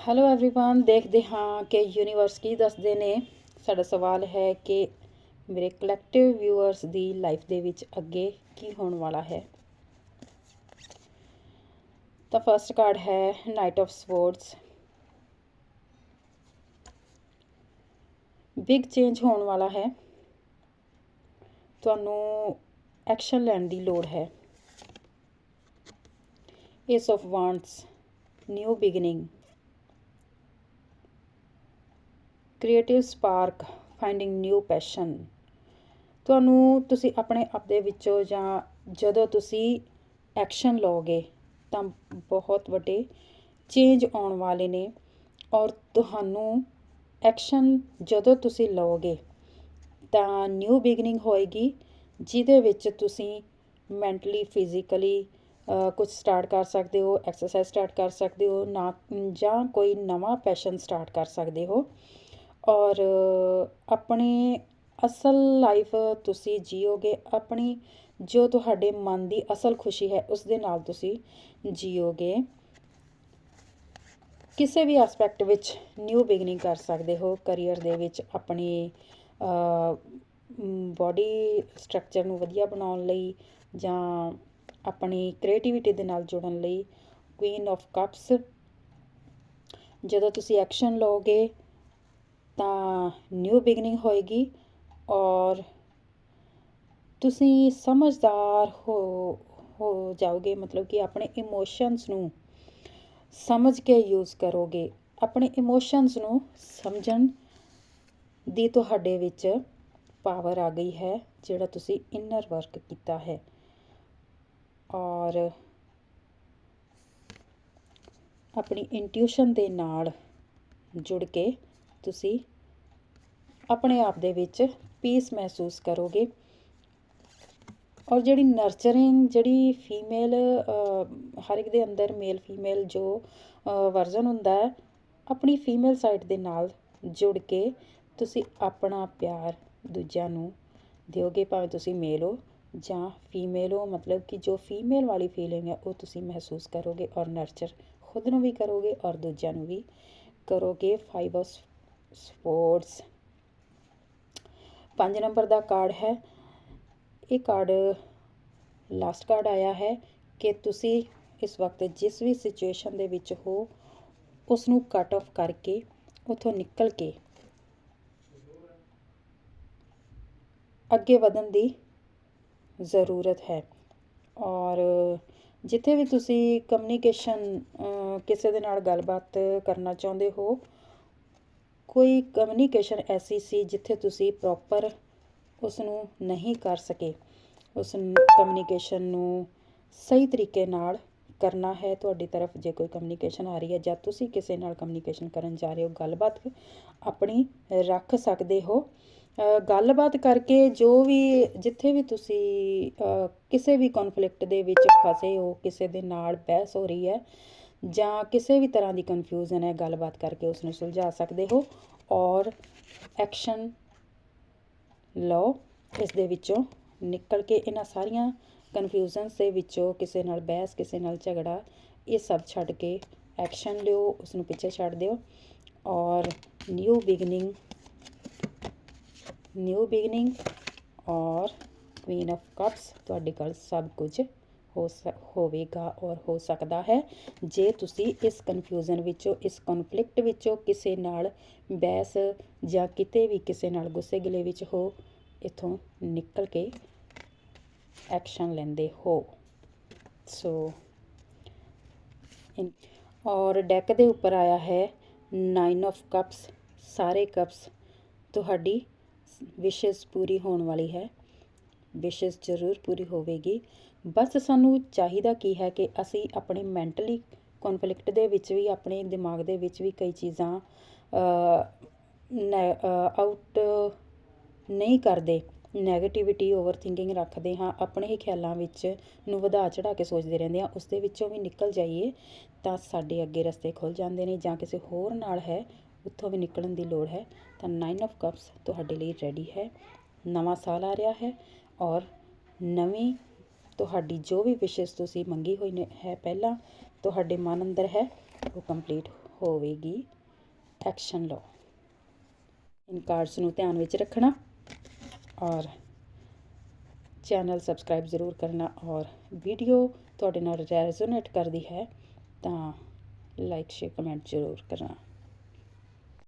Hello everyone ਦੇਖਦੇ ਹਾਂ ਕਿ ਯੂਨੀਵਰਸ ਕੀ ਦੱਸਦੇ ਨੇ ਸਾਡਾ ਸਵਾਲ ਹੈ ਕਿ ਮੇਰੇ ਕਲੈਕਟਿਵ ਵਿਊਅਰਸ ਦੀ ਲਾਈਫ ਦੇ ਵਿੱਚ ਅੱਗੇ ਕੀ ਹੋਣ ਵਾਲਾ ਹੈ ਤਾਂ ਫਰਸਟ ਕਾਰਡ ਹੈ knight of swords big change ਹੋਣ ਵਾਲਾ ਹੈ ਤੁਹਾਨੂੰ ਐਕਸ਼ਨ ਲੈਣ ਦੀ ਲੋੜ ਹੈ ace of ਵਾਂਡਸ new beginning creative spark finding new passion. ਤੁਹਾਨੂੰ ਤੁਸੀਂ ਆਪਣੇ ਆਪ ਦੇ ਵਿੱਚੋਂ ਜਾਂ ਜਦੋਂ ਤੁਸੀਂ ਐਕਸ਼ਨ ਲਓਗੇ ਤਾਂ ਬਹੁਤ ਵੱਡੇ ਚੇਂਜ ਆਉਣ ਵਾਲੇ ਨੇ। ਔਰ ਤੁਹਾਨੂੰ ਐਕਸ਼ਨ ਜਦੋਂ ਤੁਸੀਂ ਲਓਗੇ ਤਾਂ ਨਿਊ ਬਿਗਨਿੰਗ ਹੋਏਗੀ, ਜਿਹਦੇ ਵਿੱਚ ਤੁਸੀਂ ਮੈਂਟਲੀ, ਫਿਜ਼ੀਕਲੀ ਕੁਝ ਸਟਾਰਟ ਕਰ ਸਕਦੇ ਹੋ, ਐਕਸਰਸਾਈਜ਼ ਸਟਾਰਟ ਕਰ ਸਕਦੇ ਹੋ, ਨਾ, ਜਾਂ ਕੋਈ ਨਵਾਂ ਪੈਸ਼ਨ ਸਟਾਰਟ ਕਰ ਸਕਦੇ ਹੋ। ਔਰ ਆਪਣੀ ਅਸਲ ਲਾਈਫ ਤੁਸੀਂ ਜੀਓਗੇ, ਆਪਣੀ ਜੋ ਤੁਹਾਡੇ ਮਨ ਦੀ ਅਸਲ ਖੁਸ਼ੀ ਹੈ, ਉਸ ਦੇ ਨਾਲ ਤੁਸੀਂ ਜੀਓਗੇ। ਕਿਸੇ ਵੀ ਐਸਪੈਕਟ ਵਿੱਚ ਨਿਊ ਬਿਗਨਿੰਗ ਕਰ ਸਕਦੇ ਹੋ ਕਰੀਅਰ ਦੇ ਵਿੱਚ ਆਪਣੀ ਬਾਡੀ ਸਟਰਕਚਰ ਨੂੰ ਵਧੀਆ ਬਣਾਉਣ ਲਈ ਜਾਂ ਆਪਣੀ ਕ੍ਰੀਏਟੀਵਿਟੀ ਦੇ ਨਾਲ ਜੁੜਨ ਲਈ ਕੁਈਨ ਆਫ ਕੱਪਸ ਜਦੋਂ ਤੁਸੀਂ ਐਕਸ਼ਨ ਲਓਗੇ ਤਾਂ ਨਿਊ ਬਿਗਨਿੰਗ ਹੋਏਗੀ ਔਰ ਤੁਸੀਂ ਸਮਝਦਾਰ ਹੋ ਹੋ ਜਾਓਗੇ, ਮਤਲਬ ਕਿ ਆਪਣੇ ਇਮੋਸ਼ਨਸ ਨੂੰ ਸਮਝ ਕੇ ਯੂਜ਼ ਕਰੋਗੇ। ਆਪਣੇ ਇਮੋਸ਼ਨਸ ਨੂੰ ਸਮਝਣ ਦੀ ਤੁਹਾਡੇ ਵਿੱਚ ਪਾਵਰ ਆ ਗਈ ਹੈ, ਜਿਹੜਾ ਤੁਸੀਂ ਇਨਰ ਵਰਕ ਕੀਤਾ ਹੈ। ਔਰ ਆਪਣੀ ਇੰਟਿਊਸ਼ਨ ਦੇ ਨਾਲ ਜੁੜ ਕੇ ਤੁਸੀਂ ਆਪਣੇ ਆਪ ਦੇ ਵਿੱਚ ਪੀਸ ਮਹਿਸੂਸ ਕਰੋਗੇ। ਔਰ ਜਿਹੜੀ ਨਰਚਰਿੰਗ ਜਿਹੜੀ ਫੀਮੇਲ ਹਰ ਇੱਕ ਦੇ ਅੰਦਰ ਮੇਲ ਫੀਮੇਲ ਜੋ ਵਰਜ਼ਨ ਹੁੰਦਾ ਹੈ, ਆਪਣੀ ਫੀਮੇਲ ਸਾਈਡ ਦੇ ਨਾਲ ਜੁੜ ਕੇ ਤੁਸੀਂ ਆਪਣਾ ਪਿਆਰ ਦੂਜਿਆਂ ਨੂੰ ਦਿਓਗੇ, ਭਾਵੇਂ ਤੁਸੀਂ ਮੇਲ ਹੋ ਜਾਂ ਫੀਮੇਲ ਹੋ। ਮਤਲਬ ਕਿ ਜੋ ਫੀਮੇਲ ਵਾਲੀ ਫੀਲਿੰਗ ਹੈ, ਉਹ ਤੁਸੀਂ ਮਹਿਸੂਸ ਕਰੋਗੇ ਔਰ ਨਰਚਰ ਖੁਦ ਨੂੰ ਵੀ ਕਰੋਗੇ ਔਰ ਦੂਜਿਆਂ ਨੂੰ ਵੀ ਕਰੋਗੇ। ਫਾਈਵ ਸਪੋਰਟਸ ਪੰਜ ਨੰਬਰ ਦਾ ਕਾਰਡ ਹੈ। ਇਹ ਕਾਰਡ ਲਾਸਟ ਕਾਰਡ ਆਇਆ ਹੈ ਕਿ ਤੁਸੀਂ ਇਸ ਵਕਤ ਜਿਸ ਵੀ ਸਿਚੁਏਸ਼ਨ ਦੇ ਵਿੱਚ ਹੋ ਉਸ ਨੂੰ ਕੱਟ ਆਫ ਕਰਕੇ ਉਥੋਂ ਨਿਕਲ ਕੇ ਅੱਗੇ ਵਧਣ ਦੀ ਜ਼ਰੂਰਤ ਹੈ। ਔਰ ਜਿੱਥੇ ਵੀ ਤੁਸੀਂ ਕਮਿਊਨੀਕੇਸ਼ਨ ਕਿਸੇ ਦੇ ਨਾਲ ਗੱਲਬਾਤ ਕਰਨਾ ਚਾਹੁੰਦੇ ਹੋ ਕੋਈ ਕਮਿਊਨੀਕੇਸ਼ਨ ਐਸੀ ਸੀ ਜਿੱਥੇ ਤੁਸੀਂ ਪ੍ਰੋਪਰ ਉਸ ਨੂੰ ਨਹੀਂ ਕਰ ਸਕੇ। ਉਸ ਕਮਿਊਨੀਕੇਸ਼ਨ ਨੂੰ ਸਹੀ ਤਰੀਕੇ ਨਾਲ ਕਰਨਾ ਹੈ। ਤੁਹਾਡੀ ਤਰਫ ਜੇ ਕੋਈ ਕਮਿਊਨੀਕੇਸ਼ਨ ਆ ਰਹੀ ਹੈ ਜਾਂ ਤੁਸੀਂ ਕਿਸੇ ਨਾਲ ਕਮਿਊਨੀਕੇਸ਼ਨ ਕਰਨ ਜਾ ਰਹੇ ਹੋ, ਗੱਲਬਾਤ ਆਪਣੀ ਰੱਖ ਸਕਦੇ ਹੋ। ਗੱਲਬਾਤ ਕਰਕੇ ਜੋ ਵੀ, ਜਿੱਥੇ ਵੀ ਤੁਸੀਂ ਕਿਸੇ ਵੀ ਕਨਫਲਿਕਟ ਦੇ ਵਿੱਚ ਫਸੇ ਹੋ, ਕਿਸੇ ਦੇ ਨਾਲ ਬਹਿਸ ਹੋ ਰਹੀ ਹੈ ਜਾਂ ਕਿਸੇ ਵੀ ਤਰ੍ਹਾਂ ਦੀ ਕਨਫਿਊਜ਼ਨ ਹੈ, ਗੱਲਬਾਤ ਕਰਕੇ ਉਸ ਨੂੰ ਸੁਲਝਾ ਸਕਦੇ ਹੋ ਔਰ ਐਕਸ਼ਨ ਲਓ, ਇਸ ਦੇ ਵਿੱਚੋਂ ਨਿਕਲ ਕੇ ਇਹਨਾਂ ਸਾਰੀਆਂ ਕਨਫਿਊਜ਼ਨਸ ਦੇ ਵਿੱਚੋਂ ਕਿਸੇ ਨਾਲ ਬਹਿਸ, ਕਿਸੇ ਨਾਲ ਝਗੜਾ, ਇਹ ਸਭ ਛੱਡ ਕੇ ਐਕਸ਼ਨ ਲਿਓ ਉਸ ਨੂੰ ਪਿੱਛੇ ਛੱਡ ਦਿਓ ਔਰ ਨਿਊ ਬਿਗਨਿੰਗ ਨਿਊ ਬਿਗਨਿੰਗ ਔਰ ਕੁਈਨ ਆਫ ਕੱਪਸ ਤੁਹਾਡੇ ਕੋਲ ਸਭ ਕੁਝ ਹੋ ਹੋਵੇਗਾ ਔਰ ਹੋ ਸਕਦਾ ਹੈ। ਜੇ ਤੁਸੀਂ ਇਸ ਕਨਫਿਊਜ਼ਨ ਵਿੱਚੋਂ, ਇਸ ਕਨਫਲਿਕਟ ਵਿੱਚੋਂ ਕਿਸੇ ਨਾਲ ਬਹਿਸ ਜਾਂ ਕਿਤੇ ਵੀ ਕਿਸੇ ਨਾਲ ਗੁੱਸੇ ਗਿਲੇ ਵਿੱਚ ਹੋ, ਇਥੋਂ ਨਿਕਲ ਕੇ ਐਕਸ਼ਨ ਲੈਂਦੇ ਹੋ। ਸੋ ਔਰ ਡੈਕ ਦੇ ਉੱਪਰ ਆਇਆ ਹੈ 9 ਆਫ ਕੱਪਸ ਸਾਰੇ ਕੱਪਸ ਤੁਹਾਡੀ ਵਿਸ਼ੇਸ ਪੂਰੀ ਹੋਣ ਵਾਲੀ ਹੈ। ਵਿਸ਼ੇਸ ਜ਼ਰੂਰ ਪੂਰੀ ਹੋਵੇਗੀ। ਬਸ ਸਾਨੂੰ ਚਾਹੀਦਾ ਕੀ ਹੈ ਕਿ ਅਸੀਂ ਆਪਣੇ ਮੈਂਟਲੀ ਕਨਫਲਿਕਟ ਦੇ ਵਿੱਚ ਵੀ, ਆਪਣੇ ਦਿਮਾਗ ਦੇ ਵਿੱਚ ਵੀ ਕਈ ਚੀਜ਼ਾਂ ਆਊਟ ਨਹੀਂ ਕਰਦੇ ਨੈਗੇਟਿਵਿਟੀ ਓਵਰ ਥਿੰਕਿੰਗ ਰੱਖਦੇ ਹਾਂ, ਆਪਣੇ ਹੀ ਖਿਆਲਾਂ ਵਿੱਚ ਨੂੰ ਵਧਾ ਚੜਾ ਕੇ ਸੋਚਦੇ ਰਹਿੰਦੇ ਹਾਂ ਉਸ ਦੇ ਵਿੱਚੋਂ ਵੀ ਨਿਕਲ ਜਾਈਏ ਤਾਂ ਸਾਡੇ ਅੱਗੇ ਰਸਤੇ ਖੁੱਲ ਜਾਂਦੇ ਨੇ ਜਾਂ ਕਿਸੇ ਹੋਰ ਨਾਲ ਹੈ, ਉੱਥੋਂ ਵੀ ਨਿਕਲਣ ਦੀ ਲੋੜ ਹੈ, ਤਾਂ 9 ਆਫ ਕੱਪਸ ਤੁਹਾਡੇ ਲਈ ਰੈਡੀ ਹੈ, ਨਵਾਂ ਸਾਲ ਆ ਰਿਹਾ ਹੈ ਔਰ ਨਵੀਂ ਤੁਹਾਡੀ ਜੋ ਵੀ ਵਿਸ਼ੇਸ ਤੁਸੀਂ ਮੰਗੀ ਹੋਈ ਨੇ, ਹੈ ਪਹਿਲਾਂ ਤੁਹਾਡੇ ਮਨ ਅੰਦਰ ਹੈ, ਉਹ ਕੰਪਲੀਟ ਹੋਵੇਗੀ। ਐਕਸ਼ਨ ਲਓ। ਇਨ ਕਾਰਡਸ ਨੂੰ ਧਿਆਨ ਵਿੱਚ ਰੱਖਣਾ ਔਰ ਚੈਨਲ ਸਬਸਕ੍ਰਾਈਬ ਜ਼ਰੂਰ ਕਰਨਾ ਔਰ ਵੀਡੀਓ ਤੁਹਾਡੇ ਨਾਲ ਰੈਜ਼ੋਨੇਟ ਕਰਦੀ ਹੈ ਤਾਂ ਲਾਈਕ ਸ਼ੇਅਰ ਕਮੈਂਟ ਜ਼ਰੂਰ ਕਰਨਾ।